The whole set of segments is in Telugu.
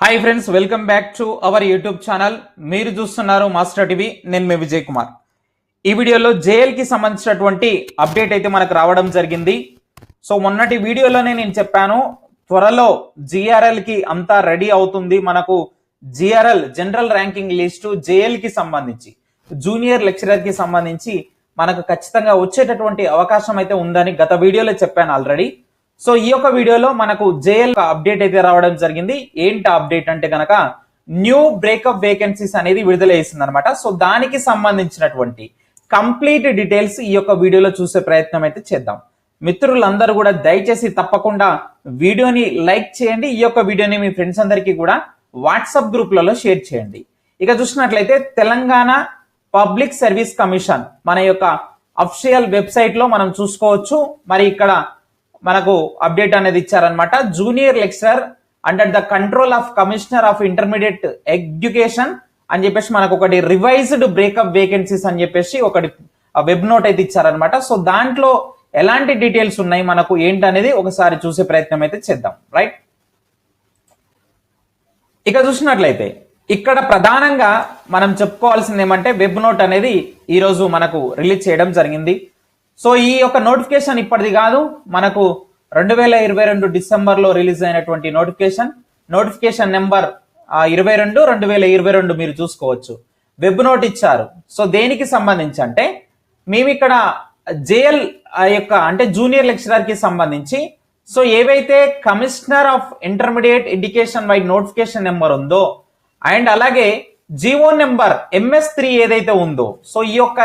Hi friends welcome back to our YouTube channel మీరు చూస్తున్నారు మాస్టర్ టీవీ నేను మీ విజయ్ కుమార్. ఈ వీడియోలో జేఎల్కి సంబంధించినటువంటి అప్డేట్ అయితే మనకు రావడం జరిగింది. సో మొన్నటి వీడియోలోనే నేను చెప్పాను త్వరలో జిఆర్ఎల్కి అంతా రెడీ అవుతుంది మనకు జిఆర్ఎల్ జనరల్ ర్యాంకింగ్ లిస్టు జేఎల్కి సంబంధించి జూనియర్ లెక్చరర్కి సంబంధించి మనకు ఖచ్చితంగా వచ్చేటటువంటి అవకాశం అయితే ఉందని గత వీడియోలో చెప్పాను ఆల్రెడీ. సో ఈ యొక్క వీడియోలో మనకు జేఎల్ అప్డేట్ అయితే రావడం జరిగింది. ఏంటి అప్డేట్ అంటే కనుక న్యూ బ్రేకప్ వేకెన్సీస్ అనేది విడుదల చేసింది అనమాట సో దానికి సంబంధించినటువంటి కంప్లీట్ డీటెయిల్స్ ఈ యొక్క వీడియోలో చూసే ప్రయత్నం అయితే చేద్దాం. మిత్రులందరూ కూడా దయచేసి తప్పకుండా వీడియోని లైక్ చేయండి. ఈ యొక్క వీడియోని మీ ఫ్రెండ్స్ అందరికీ కూడా వాట్సాప్ గ్రూప్లలో షేర్ చేయండి. ఇక చూసినట్లయితే తెలంగాణ పబ్లిక్ సర్వీస్ కమిషన్ మన యొక్క అఫిషియల్ వెబ్సైట్లో మనం చూసుకోవచ్చు. మరి ఇక్కడ మనకు అప్డేట్ అనేది ఇచ్చారనమాట junior lecturer under the control of commissioner of intermediate education అని చెప్పేసి మనకు ఒకటి రివైజ్డ్ బ్రేకప్ వేకెన్సీస్ అని చెప్పేసి ఒకటి వెబ్ నోట్ అయితే ఇచ్చారనమాట సో దాంట్లో ఎలాంటి డీటెయిల్స్ ఉన్నాయి? మనకు ఏంటనేది ఒకసారి చూసే ప్రయత్నం అయితే చేద్దాం. రైట్ ఇక చూసినట్లయితే ఇక్కడ ప్రధానంగా మనం చెప్పుకోవాల్సింది ఏమంటే వెబ్ నోట్ అనేది ఈరోజు మనకు రిలీజ్ చేయడం జరిగింది. సో ఈ యొక్క నోటిఫికేషన్ ఇప్పటిది కాదు. మనకు రెండు వేల ఇరవై రెండు డిసెంబర్లో రిలీజ్ అయినటువంటి నోటిఫికేషన్ నోటిఫికేషన్ నెంబర్ ఇరవై రెండు రెండు వేల ఇరవై రెండు మీరు చూసుకోవచ్చు. వెబ్ నోట్ ఇచ్చారు. సో దేనికి సంబంధించి అంటే మేము ఇక్కడ జేఎల్ యొక్క అంటే జూనియర్ లెక్చరర్కి సంబంధించి సో ఏవైతే commissioner of intermediate education wide notification number ఉందో అండ్ అలాగే జీవో నెంబర్ ఎంఎస్ త్రీ ఏదైతే ఉందో సో ఈ యొక్క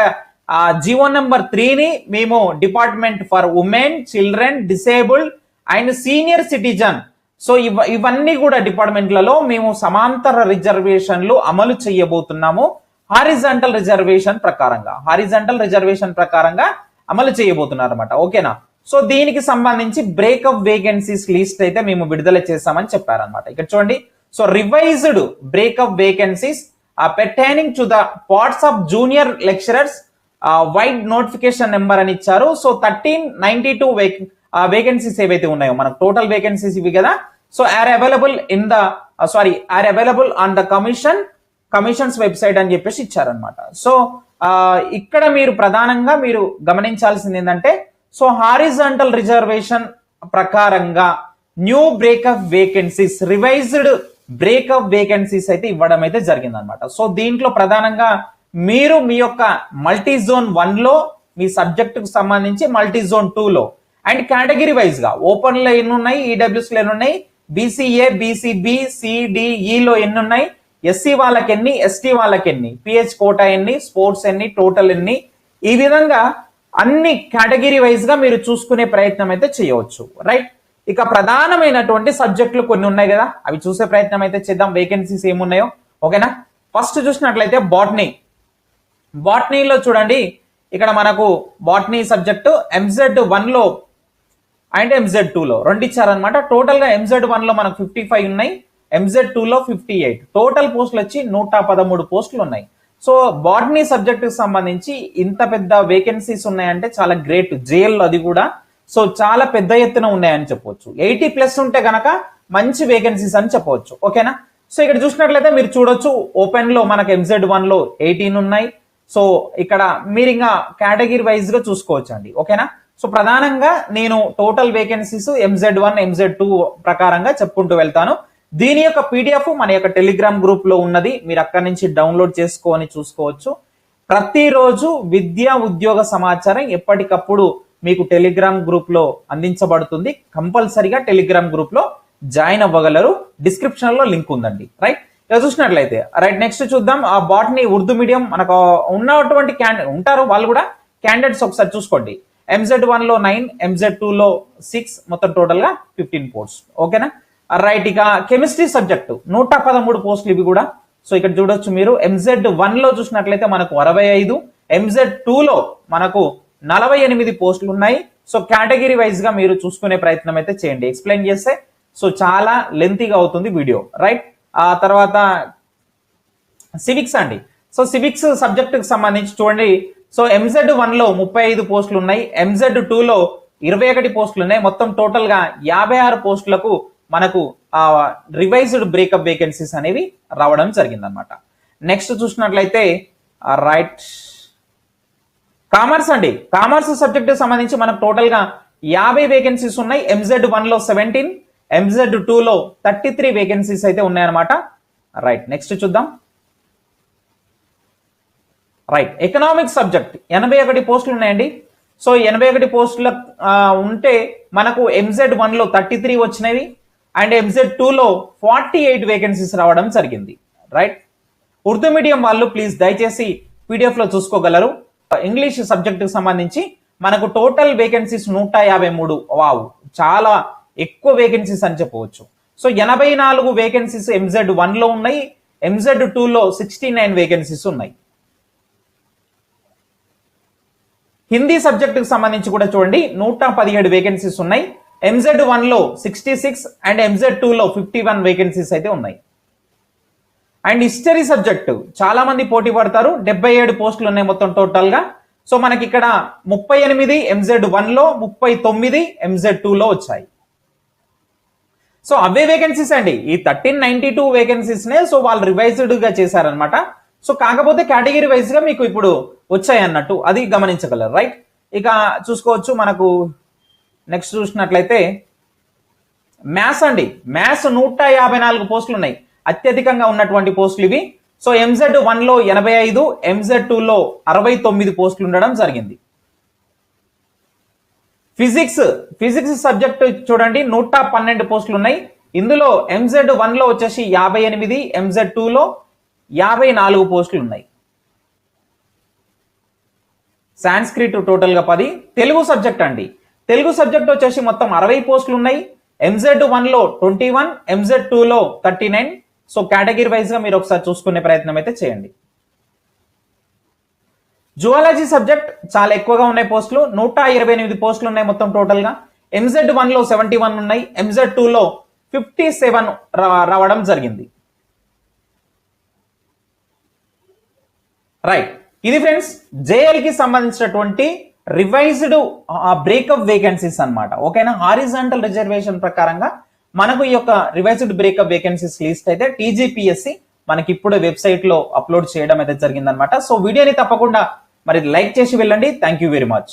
ఆ జీవో నెంబర్ త్రీని మేము department for women children disabled and senior citizen. So ఇవ ఇవన్నీ కూడా డిపార్ట్మెంట్లలో మేము సమాంతర రిజర్వేషన్లు అమలు చేయబోతున్నాము. హారిజంటల్ రిజర్వేషన్ ప్రకారంగా హారిజంటల్ రిజర్వేషన్ ప్రకారంగా అమలు చేయబోతున్నారు అనమాట ఓకేనా? సో దీనికి సంబంధించి బ్రేకప్ వేకెన్సీస్ లిస్ట్ అయితే మేము విడుదల చేస్తామని చెప్పారనమాట ఇక్కడ చూడండి. So revised breakup vacancies pertaining to the parts of junior lecturers wide notification number అని ఇచ్చారు. So thirteen ninety two vacancies ఏవైతే ఉన్నాయో మనకు టోటల్ వేకెన్సీస్ ఇవి కదా. So are available in the sorry are available on the commission commissions website అని చెప్పేసి ఇచ్చారనమాట సో ఇక్కడ మీరు ప్రధానంగా మీరు గమనించాల్సింది ఏంటంటే సో హారిజంటల్ రిజర్వేషన్ ప్రకారంగా new breakup vacancies revised breakup vacancies అయితే ఇవ్వడం అయితే జరిగిందనమాట సో దీంట్లో ప్రధానంగా మీరు మీ యొక్క మల్టీ జోన్ వన్లో మీ సబ్జెక్టుకు సంబంధించి మల్టీ జోన్ టూలో అండ్ కేటగిరీ వైజ్గా ఓపెన్లో ఎన్ని ఉన్నాయి ఈడబ్ల్యూస్లో ఎన్ని ఉన్నాయి బీసీఏ బీసీబీ సిడిఈలో ఎన్ని ఉన్నాయి ఎస్సీ వాళ్ళకి ఎన్ని ఎస్టీ వాళ్ళకి ఎన్ని పిహెచ్ కోటా ఎన్ని స్పోర్ట్స్ ఎన్ని టోటల్ ఎన్ని. ఈ విధంగా అన్ని కేటగిరీ వైజ్గా మీరు చూసుకునే ప్రయత్నం అయితే చేయవచ్చు. రైట్ ఇక ప్రధానమైనటువంటి సబ్జెక్టులు కొన్ని ఉన్నాయి కదా అవి చూసే ప్రయత్నం అయితే చేద్దాం. వేకెన్సీస్ ఏమున్నాయో? ఓకేనా ఫస్ట్ చూసినట్లయితే బాటనీ బాటనీలో చూడండి. ఇక్కడ మనకు బాటనీ సబ్జెక్టు ఎంజెడ్ వన్లో అండ్ ఎంజెడ్ టూలో రెండు ఇచ్చారనమాట టోటల్గా ఎంజెడ్ వన్లో మనకు ఫిఫ్టీ ఫైవ్ ఉన్నాయి. ఎంజెడ్ టూ లో ఫిఫ్టీ ఎయిట్. టోటల్ పోస్టులు వచ్చి నూట పదమూడు పోస్టులు ఉన్నాయి. సో బాటనీ సబ్జెక్టుకి సంబంధించి ఇంత పెద్ద వేకెన్సీస్ ఉన్నాయంటే చాలా గ్రేట్ జేఎల్ అది కూడా. సో చాలా పెద్ద ఎత్తున ఉన్నాయని చెప్పవచ్చు ఎయిటీ ప్లస్ ఉంటే గనక మంచి వేకెన్సీస్ అని చెప్పవచ్చు ఓకేనా? సో ఇక్కడ చూసినట్లయితే మీరు చూడొచ్చు ఓపెన్లో మనకు ఎంజెడ్ వన్లో ఎయిటీన్ ఉన్నాయి. సో ఇక్కడ మీరు ఇంకా కేటగిరీ వైజ్గా చూసుకోవచ్చు అండి ఓకేనా? సో ప్రధానంగా నేను total vacancies MZ one MZ two ప్రకారంగా చెప్పుకుంటూ వెళ్తాను. దీని యొక్క పీడిఎఫ్ మన యొక్క టెలిగ్రామ్ గ్రూప్లో ఉన్నది. మీరు అక్కడి నుంచి డౌన్లోడ్ చేసుకొని చూసుకోవచ్చు. ప్రతిరోజు విద్యా ఉద్యోగ సమాచారం ఎప్పటికప్పుడు మీకు టెలిగ్రామ్ గ్రూప్లో అందించబడుతుంది. కంపల్సరిగా టెలిగ్రామ్ గ్రూప్లో జాయిన్ అవ్వగలరు. డిస్క్రిప్షన్లో లింక్ ఉందండి. రైట్ చూసినట్లయితే రైట్ నెక్స్ట్ చూద్దాం. ఆ బాటనీ ఉర్దూ మీడియం మనకు ఉన్నటువంటి క్యాండి ఉంటారు వాళ్ళు కూడా. క్యాండిడేట్స్ ఒకసారి చూసుకోండి. ఎంజెడ్ వన్లో నైన్ ఎంజెడ్ టూ లో సిక్స్ మొత్తం టోటల్గా ఫిఫ్టీన్ పోస్ట్ ఓకేనా రైట్ ఇక కెమిస్ట్రీ సబ్జెక్టు నూట పదమూడు పోస్టులు ఇవి కూడా. సో ఇక్కడ చూడొచ్చు మీరు. ఎంజెడ్ వన్లో చూసినట్లయితే మనకు అరవై ఐదు ఎంజెడ్ టూ లో మనకు నలభై ఎనిమిది పోస్టులు ఉన్నాయి. సో కేటగిరీ వైజ్గా మీరు చూసుకునే ప్రయత్నం అయితే చేయండి. ఎక్స్ప్లెయిన్ చేస్తే. సో చాలా లెంతీగా అవుతుంది వీడియో రైట్ ఆ తర్వాత సివిక్స్ అండి. సో సివిక్స్ సబ్జెక్టుకు సంబంధించి చూడండి. సో ఎంజెడ్ వన్లో ముప్పై ఐదు పోస్టులు ఉన్నాయి. ఎంజెడ్ టూలో ఇరవై ఒకటి పోస్టులు ఉన్నాయి. మొత్తం టోటల్గా యాభై ఆరు పోస్టులకు మనకు రివైజ్డ్ బ్రేకప్ వేకెన్సీస్ అనేవి రావడం జరిగిందనమాట నెక్స్ట్ చూసినట్లయితే రైట్ కామర్స్ అండి. కామర్స్ సబ్జెక్టుకు సంబంధించి మనకు టోటల్గా యాభై వేకెన్సీస్ ఉన్నాయి. ఎంజెడ్ వన్లో సెవెంటీన్ ఎంజెడ్ టూ లో థర్టీ త్రీ వేకెన్సీస్ అయితే ఉన్నాయన్నమాట. రైట్ నెక్స్ట్ చూద్దాం. రైట్ ఎకనామిక్స్ సబ్జెక్ట్ ఎనభై ఒకటి పోస్టులు ఉన్నాయండి. సో ఎనభై ఒకటి పోస్టుల ఉంటే మనకు ఎంజెడ్ వన్లో థర్టీ త్రీ వచ్చినవి అండ్ ఎంజెడ్ టూ లో ఫార్టీ ఎయిట్ వేకెన్సీస్ రావడం జరిగింది. రైట్ ఉర్దూ మీడియం వాళ్ళు ప్లీజ్ దయచేసి పీడిఎఫ్లో చూసుకోగలరు. ఇంగ్లీష్ సబ్జెక్టుకు సంబంధించి మనకు టోటల్ వేకెన్సీస్ నూట యాభై మూడు. వావ్ చాలా ఎక్కువ వేకెన్సీస్ అని చెప్పవచ్చు. సో ఎనభై నాలుగు వేకెన్సీస్ ఎంజెడ్ వన్లో ఉన్నాయి. ఎంజెడ్ టూలో సిక్స్టీ నైన్ వేకెన్సీస్ ఉన్నాయి. హిందీ సబ్జెక్టుకు సంబంధించి కూడా చూడండి. నూట పదిహేడు వేకెన్సీస్ ఉన్నాయి. ఎంజెడ్ వన్లో సిక్స్టీ సిక్స్ అండ్ ఎంజెడ్ టూలో ఫిఫ్టీ వన్ వేకెన్సీస్ అయితే ఉన్నాయి. అండ్ హిస్టరీ సబ్జెక్టు చాలా మంది పోటీ పడతారు. డెబ్బై ఏడు పోస్టులు ఉన్నాయి మొత్తం టోటల్గా సో మనకి ఇక్కడ ముప్పై ఎనిమిది ఎంజెడ్ వన్లో ముప్పై తొమ్మిది ఎంజెడ్ టూలో వచ్చాయి. సో అవే వేకెన్సీస్ అండి. ఈ థర్టీన్ నైన్టీ టూ వేకెన్సీస్ నే సో వాళ్ళు రివైజ్డ్గా చేశారనమాట సో కాకపోతే కేటగిరీ వైజ్గా మీకు ఇప్పుడు వచ్చాయి అన్నట్టు అది గమనించగలరు రైట్ ఇక చూసుకోవచ్చు మనకు నెక్స్ట్ చూసినట్లయితే మ్యాథ్స్ అండి. మ్యాథ్స్ నూట యాభై నాలుగు పోస్టులు ఉన్నాయి. అత్యధికంగా ఉన్నటువంటి పోస్టులు ఇవి. సో ఎంజెడ్ వన్లో ఎనభై ఐదు ఎంజెడ్ టూలో అరవై తొమ్మిది పోస్టులు ఉండడం జరిగింది. ఫిజిక్స్ ఫిజిక్స్ సబ్జెక్ట్ చూడండి నూట పన్నెండు పోస్టులు ఉన్నాయి. ఇందులో ఎంజెడ్ వన్లో వచ్చేసి యాభై ఎనిమిది ఎంజెడ్ టూలో యాభై నాలుగు పోస్టులు ఉన్నాయి. సాంస్క్రిట్ టోటల్గా పది. తెలుగు సబ్జెక్ట్ అండి. తెలుగు సబ్జెక్ట్ వచ్చేసి మొత్తం అరవై పోస్టులు ఉన్నాయి. ఎంజెడ్ వన్లో ట్వంటీ వన్ ఎంజెడ్ టూలో థర్టీ నైన్. సో కేటగిరీ వైజ్గా మీరు ఒకసారి చూసుకునే ప్రయత్నం అయితే చేయండి. జువాలజీ సబ్జెక్ట్ చాలా ఎక్కువగా ఉన్నాయి పోస్టులు. నూట ఇరవై ఎనిమిది పోస్టులు ఉన్నాయి మొత్తం టోటల్గా ఎంజెడ్ వన్లో సెవెంటీ వన్ ఉన్నాయి ఎంజెడ్ టూ లో ఫిఫ్టీ సెవెన్ రావడం జరిగింది. రైట్ ఇది ఫ్రెండ్స్ జేఎల్కి సంబంధించినటువంటి రివైజ్డ్ బ్రేకప్ వేకెన్సీస్ అన్నమాట. ఓకేనా? హారిజాంటల్ రిజర్వేషన్ ప్రకారంగా మనకు ఈ యొక్క రివైజ్డ్ బ్రేకప్ వేకెన్సీస్ లిస్ట్ అయితే టీజీపీఎస్సి మనకి ఇప్పుడు వెబ్సైట్లో అప్లోడ్ చేయడం అయితే జరిగిందనమాట సో వీడియోని తప్పకుండా మరి లైక్ చేసి వెళ్ళండి. Thank you very much